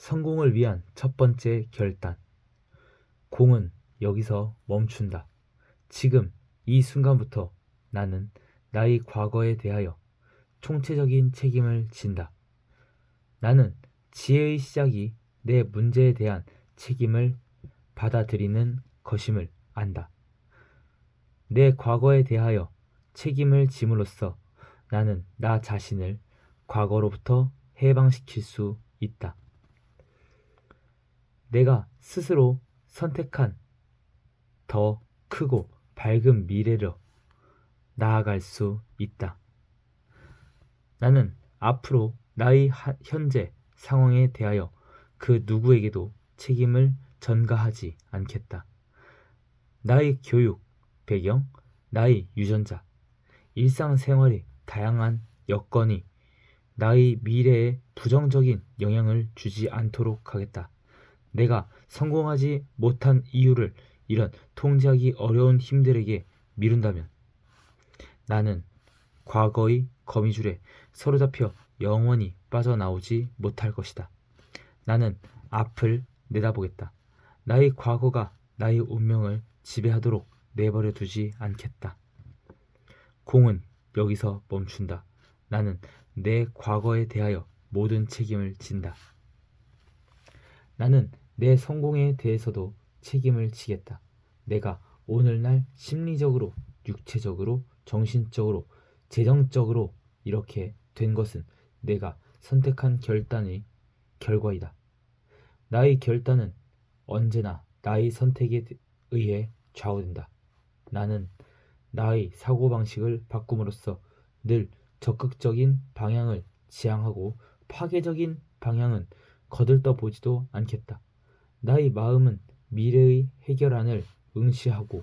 성공을 위한 첫 번째 결단. 공은 여기서 멈춘다. 지금 이 순간부터 나는 나의 과거에 대하여 총체적인 책임을 진다. 나는 지혜의 시작이 내 문제에 대한 책임을 받아들이는 것임을 안다. 내 과거에 대하여 책임을 짐으로써 나는 나 자신을 과거로부터 해방시킬 수 있다. 내가 스스로 선택한 더 크고 밝은 미래로 나아갈 수 있다. 나는 앞으로 나의 하- 현재 상황에 대하여 그 누구에게도 책임을 전가하지 않겠다. 나의 교육, 배경, 나의 유전자, 일상생활의 다양한 여건이 나의 미래에 부정적인 영향을 주지 않도록 하겠다. 내가 성공하지 못한 이유를 이런 통제하기 어려운 힘들에게 미룬다면 나는 과거의 거미줄에 사로잡혀 영원히 빠져나오지 못할 것이다. 나는 앞을 내다보겠다. 나의 과거가 나의 운명을 지배하도록 내버려 두지 않겠다. 공은 여기서 멈춘다. 나는 내 과거에 대하여 모든 책임을 진다. 나는 내 성공에 대해서도 책임을 지겠다. 내가 오늘날 심리적으로, 육체적으로, 정신적으로, 재정적으로 이렇게 된 것은 내가 선택한 결단의 결과이다. 나의 결단은 언제나 나의 선택에 의해 좌우된다. 나는 나의 사고방식을 바꿈으로써 늘 적극적인 방향을 지향하고 파괴적인 방향은 거들떠 보지도 않겠다. 나의 마음은 미래의 해결안을 응시하고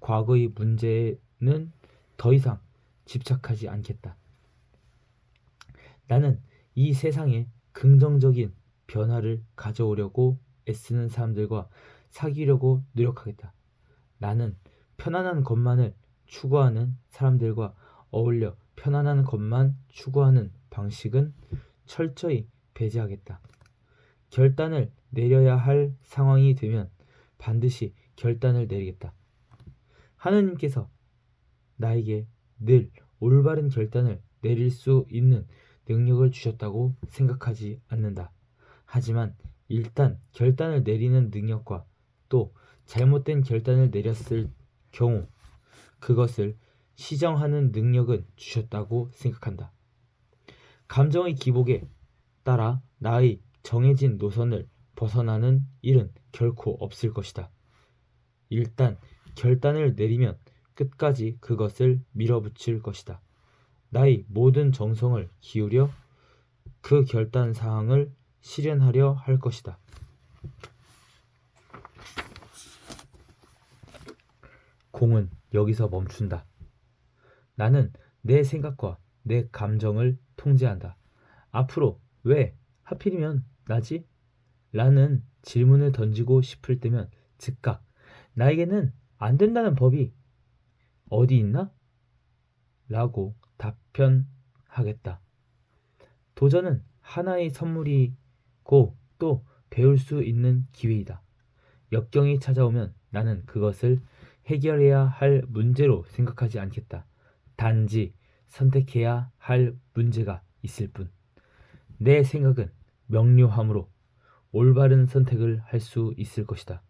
과거의 문제는 더 이상 집착하지 않겠다. 나는 이 세상에 긍정적인 변화를 가져오려고 애쓰는 사람들과 사귀려고 노력하겠다. 나는 편안한 것만을 추구하는 사람들과 어울려 편안한 것만 추구하는 방식은 철저히 배제하겠다. 결단을 내려야 할 상황이 되면 반드시 결단을 내리겠다. 하느님께서 나에게 늘 올바른 결단을 내릴 수 있는 능력을 주셨다고 생각하지 않는다. 하지만 일단 결단을 내리는 능력과 또 잘못된 결단을 내렸을 경우 그것을 시정하는 능력은 주셨다고 생각한다. 감정의 기복에 따라 나의 정해진 노선을 벗어나는 일은 결코 없을 것이다. 일단 결단을 내리면 끝까지 그것을 밀어붙일 것이다. 나의 모든 정성을 기울여 그 결단 사항을 실현하려 할 것이다. 공은 여기서 멈춘다. 나는 내 생각과 내 감정을 통제한다. 앞으로 왜 하필이면 나지? 라는 질문을 던지고 싶을 때면 즉각 나에게는 안 된다는 법이 어디 있나? 라고 답변하겠다. 도전은 하나의 선물이고 또 배울 수 있는 기회이다. 역경이 찾아오면 나는 그것을 해결해야 할 문제로 생각하지 않겠다. 단지 선택해야 할 문제가 있을 뿐. 내 생각은 명료함으로 올바른 선택을 할 수 있을 것이다.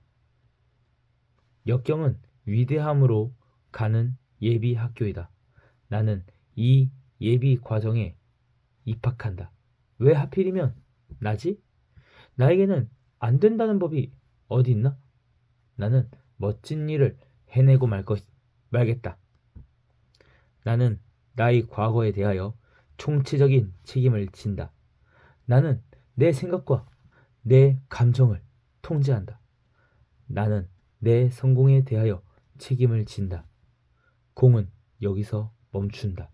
역경은 위대함으로 가는 예비 학교이다. 나는 이 예비 과정에 입학한다. 왜 하필이면 나지? 나에게는 안 된다는 법이 어디 있나? 나는 멋진 일을 해내고 말 것, 말겠다. 나는 나의 과거에 대하여 총체적인 책임을 진다. 나는 내 생각과 내 감정을 통제한다. 나는 내 성공에 대하여 책임을 진다. 공은 여기서 멈춘다.